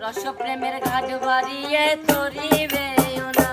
রসপ্রেমের ঘাট বাড়িয়ে তরিবে না